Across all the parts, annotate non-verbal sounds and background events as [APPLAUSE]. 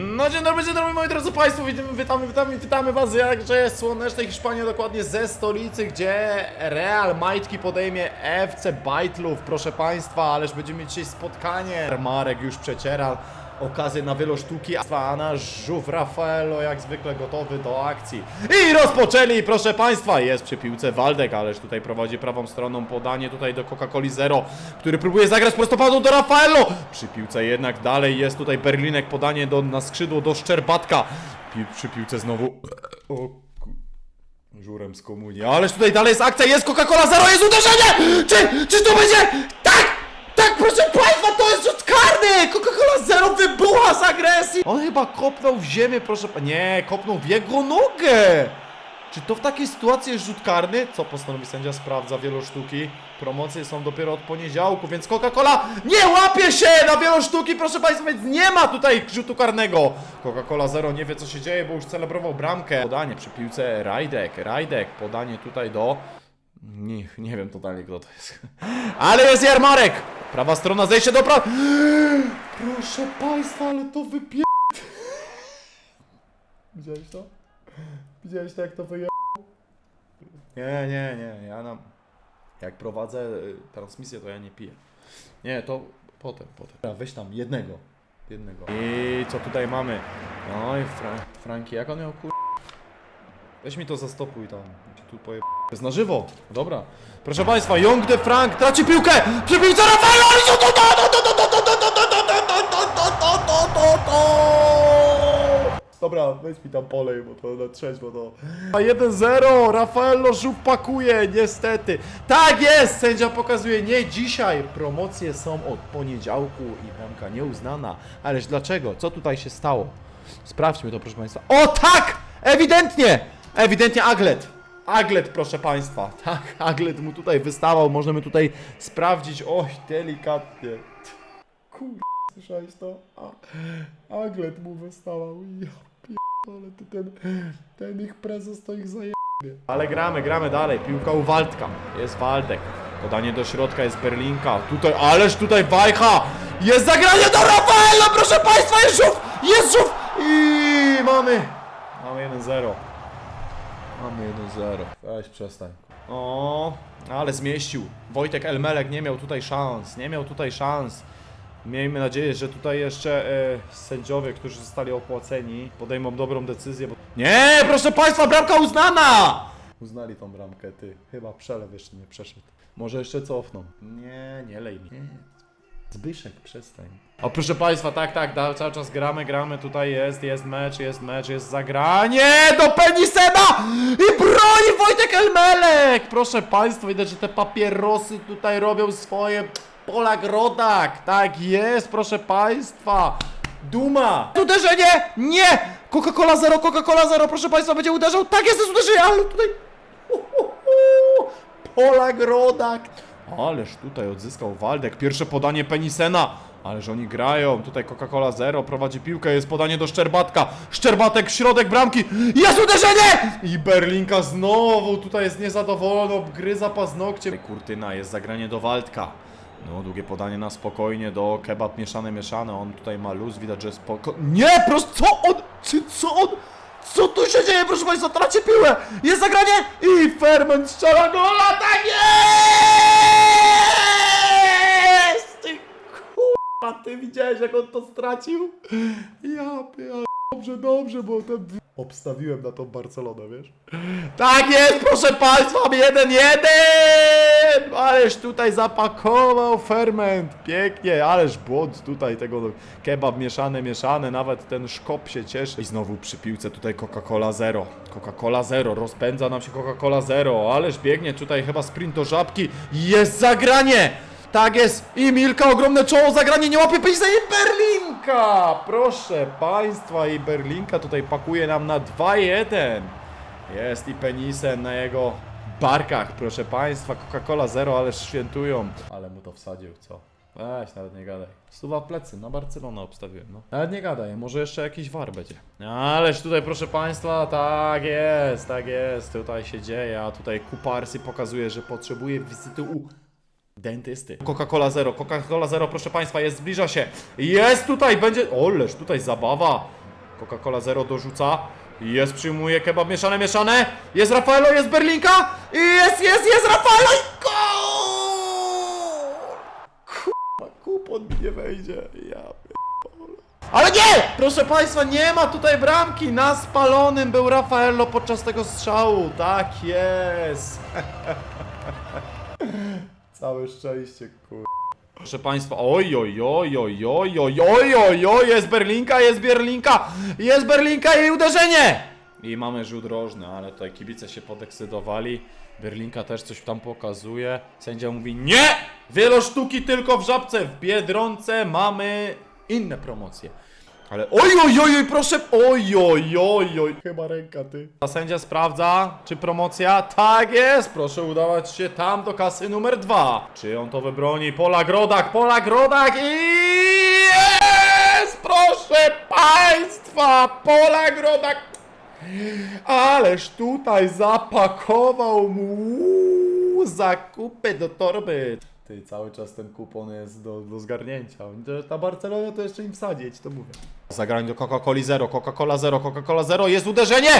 No dzień dobry, dzień dobry moi drodzy Państwo, witamy, witamy, witamy, witamy Was jakże słonecznej Hiszpanii, dokładnie ze stolicy, gdzie Real Majtki podejmie FC Bajtlów, proszę Państwa, ależ będziemy mieć dzisiaj spotkanie. Marek już przeciera okazję na wielosztuki, a nasz żółw Rafaelo jak zwykle gotowy do akcji. I rozpoczęli, proszę Państwa, jest przy piłce Waldek, ależ tutaj prowadzi prawą stroną podanie tutaj do Coca-Coli Zero, który próbuje zagrać prostopadłą do Rafaelo. Przy piłce jednak dalej jest tutaj Berlinek, podanie do, na skrzydło do Szczerbatka. Pi przy piłce znowu... O, ku... Żurem z komunii. Ależ tutaj dalej jest akcja, jest Coca-Cola Zero, jest uderzenie! Czy, czy to będzie... Tak! Tak, proszę Państwa, to jest rzut karny! Coca-Cola Zero wybucha z agresji! On chyba kopnął w ziemię, proszę. Nie, kopnął w jego nogę! Czy to w takiej sytuacji jest rzut karny? Co postanowi sędzia? Sprawdza wielosztuki. Promocje są dopiero od poniedziałku, więc Coca-Cola nie łapie się na wielosztuki, proszę Państwa, więc nie ma tutaj rzutu karnego. Coca-Cola Zero nie wie co się dzieje, bo już celebrował bramkę. Podanie przy piłce Rajdek, Rajdek, podanie tutaj do... Nie, nie wiem totalnie kto to jest. Ale jest Jarmarek! Prawa strona, zejście do prawa. Proszę Państwa, ale to wypie... Widziałeś to? Widziałeś to jak to wyje... Nie, nie, nie, ja nam... Jak prowadzę y, transmisję, to ja nie piję. Nie, to potem, potem. Weź tam jednego. Jednego. I co tutaj mamy? Oj, Fra Franki, jak on miał kur... Weź mi to zastopuj tam tu poje... Jest na żywo. Dobra. Proszę Państwa, Young de Frank traci piłkę! Przy piłce Rafaela! Dobra, weź mi tam polej, bo to na trzeźwo to... A 1-0, Rafaello Żuk pakuje, niestety. Tak jest, sędzia pokazuje, nie dzisiaj. Promocje są od poniedziałku i bramka nieuznana. Ależ dlaczego? Co tutaj się stało? Sprawdźmy to, proszę Państwa. O tak! Ewidentnie! Ewidentnie Aglet. Aglet, proszę Państwa. Tak, Aglet mu tutaj wystawał. Możemy tutaj sprawdzić. Oj, delikatnie. Kur... Słyszałeś to? A, Aglet mu wystawał. Ja pierdolę, ty ten, ten ich prezes to ich zaje... Ale gramy, gramy dalej. Piłka u Waldka. Jest Waldek. Podanie do środka jest Berlinka. Tutaj, ależ tutaj Wajcha! Jest zagranie do Rafaela, proszę Państwa, jest żółw! Jest żółw! I mamy... Mamy 1-0. Mamy 1-0. Weź przestań. O, ale zmieścił. Wojtek Elmelek nie miał tutaj szans. Nie miał tutaj szans. Miejmy nadzieję, że tutaj jeszcze e, sędziowie, którzy zostali opłaceni, podejmą dobrą decyzję. Bo... Nie, proszę Państwa, bramka uznana! Uznali tą bramkę, ty. Chyba przelew jeszcze nie przeszedł. Może jeszcze cofną. Nie, nie lej mi. Nie. Zbyszek, przestań. O proszę Państwa, tak, tak, da, cały czas gramy, gramy, tutaj jest, jest mecz, jest mecz, jest zagranie do Penisena i broni Wojtek Elmelek! Proszę Państwa, widać, że te papierosy tutaj robią swoje Polak Rodak, tak jest, proszę Państwa. Duma! Uderzenie! Nie! Coca-Cola zero, Coca-Cola zero, proszę Państwa, będzie uderzał, tak jest, jest uderzenie, ale tutaj... Polak Rodak. Ależ tutaj odzyskał Waldek. Pierwsze podanie Penisena. Ależ oni grają. Tutaj Coca-Cola Zero prowadzi piłkę. Jest podanie do Szczerbatka. Szczerbatek w środek bramki. Jest uderzenie! I Berlinka znowu tutaj jest niezadowolony. Obgryza paznokcie. Kurtyna jest zagranie do Waldka. No, długie podanie na spokojnie do kebab mieszane, mieszane. On tutaj ma luz, widać, że spoko... Nie, proszę, co on... Czy co on... Co tu się dzieje, proszę Państwa? Traci piłę! Jest zagranie i Ferment strzela gola! Tak jest! Kurwa, ty widziałeś jak on to stracił? Ja pier... Dobrze, dobrze, bo ten... Obstawiłem na tą Barcelonę, wiesz? Tak jest, proszę Państwa, jeden jeden! Ależ tutaj zapakował ferment, pięknie, ależ błąd tutaj tego kebab mieszany, mieszany, nawet ten szkop się cieszy. I znowu przy piłce tutaj Coca-Cola Zero, Coca-Cola Zero, rozpędza nam się Coca-Cola Zero, ależ biegnie tutaj chyba sprint do żabki, jest zagranie! Tak jest! I Milka, ogromne czoło, zagranie, nie łapie pejsa i Berlinka! Proszę Państwa, i Berlinka tutaj pakuje nam na 2-1. Jest i penisen na jego barkach, proszę Państwa. Coca-Cola Zero, ale świętują. Ale mu to wsadził, co? Weź, nawet nie gadaj. Stuwa w plecy, na Barcelonę obstawiłem, no. Nawet nie gadaj, może jeszcze jakiś war będzie. Ależ tutaj, proszę Państwa, tak jest, tak jest. Tutaj się dzieje, a tutaj Kuparsi pokazuje, że potrzebuje wizyty u dentysty. Coca-Cola Zero, Coca-Cola Zero, proszę Państwa, jest, zbliża się. Jest tutaj, będzie... Oleż, tutaj zabawa. Coca-Cola Zero dorzuca. Jest, przyjmuje kebab mieszane, mieszane. Jest Rafaelo, jest Berlinka. I jest, jest, jest Rafaelo i gol! Kurwa, kupon nie wejdzie. Ja. Ale nie! Proszę Państwa, nie ma tutaj bramki. Na spalonym był Rafaelo podczas tego strzału. Tak jest. [LAUGHS] Całe szczęście, kur... Proszę Państwa, oj, oj, oj, oj, oj, oj, oj, oj, oj, jest Berlinka, jest Berlinka, jest Berlinka i uderzenie! I mamy rzut rożny, ale tutaj kibice się podekscytowali. Berlinka też coś tam pokazuje. Sędzia mówi nie! Wielosztuki tylko w Żabce, w Biedronce mamy inne promocje. Ale oj, oj, oj, oj, proszę, oj, oj, oj, oj, chyba ręka ty. A sędzia sprawdza, czy promocja, tak jest, proszę udawać się tam do kasy numer dwa. Czy on to wybroni, Pola Grodak, Pola Grodak i jest, proszę państwa, Pola Grodak. Ależ tutaj zapakował mu zakupy do torby. Ty, cały czas ten kupon jest do, do zgarnięcia. Ta Barcelona to jeszcze im wsadzić, to mówię. Zagrań do Coca-Coli Zero, Coca-Cola Zero, Coca-Cola Zero, jest uderzenie!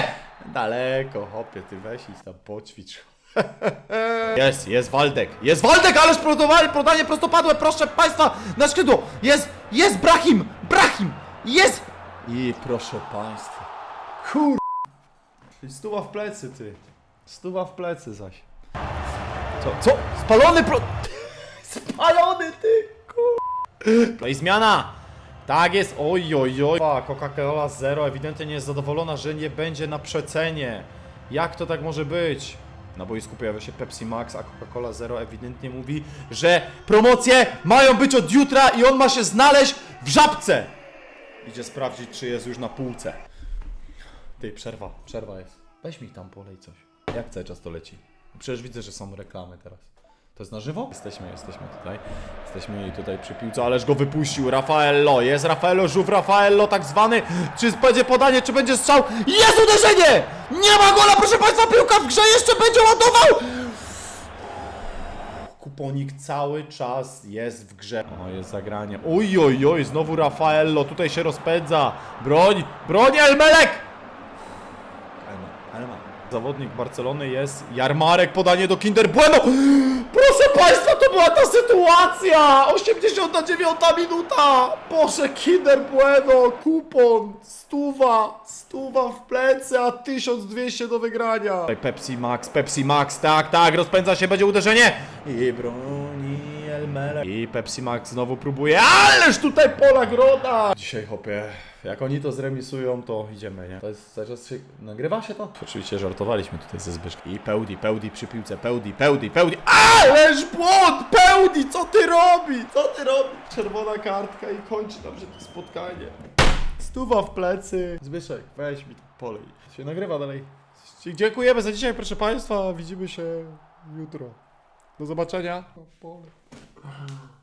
Daleko, hopie, ty weź idź tam poćwicz. [LAUGHS] Jest, jest Waldek, jest Waldek, ależ produowali, podanie prostopadłe, proszę Państwa, na skrzydło, jest, jest Brahim, Brahim, jest! I proszę Państwa, kur... Stuwa w plecy, ty, stuwa w plecy zaś. Co, co? Spalony pro... Spalony, ty, kur... No i zmiana! Tak jest, oj, oj, oj. Coca-Cola Zero ewidentnie nie jest zadowolona, że nie będzie na przecenie. Jak to tak może być? Na boisku pojawia się Pepsi Max, a Coca-Cola Zero ewidentnie mówi, że promocje mają być od jutra i on ma się znaleźć w żabce. Idzie sprawdzić, czy jest już na półce. Ty, przerwa, przerwa jest. Weź mi tam polej coś. Jak cały czas to leci? Przecież widzę, że są reklamy teraz. To jest na żywo? Jesteśmy, jesteśmy tutaj. Jesteśmy tutaj przy piłce, ależ go wypuścił Rafaello. Jest Rafaello, żółw Rafaello tak zwany. Czy będzie podanie, czy będzie strzał? Jest uderzenie! Nie ma gola, proszę Państwa, piłka w grze jeszcze będzie ładował! Kuponik cały czas jest w grze. O, jest zagranie. Oj, oj, oj, znowu Rafaello, tutaj się rozpędza. Broń, broń Elmelek! Elma, Elma. Zawodnik Barcelony jest Jarmarek, podanie do Kinder Bueno. Państwa, to była ta sytuacja! 89 minuta! Boże, Kinder Bueno, kupon, stuwa, stuwa w plecy, a 1200 do wygrania. Pepsi Max, Pepsi Max, tak, tak, rozpędza się, będzie uderzenie. I broni I Pepsi Max znowu próbuje, ależ tutaj pola groda! Dzisiaj hopie, jak oni to zremisują, to idziemy, nie? To jest cały czas się... Nagrywa się to? Oczywiście żartowaliśmy tutaj ze Zbyszkiem. I Pełdi, Pełdi przy piłce, Pełdi, Pełdi, Pełdi. Ależ błąd! Pełdi, co ty robi? Co ty robi? Czerwona kartka i kończy nam się to spotkanie. Stuwa w plecy. Zbyszek, weź mi to polej. Się nagrywa dalej. Dziękujemy za dzisiaj, proszę Państwa. Widzimy się jutro. Do zobaczenia. Ah.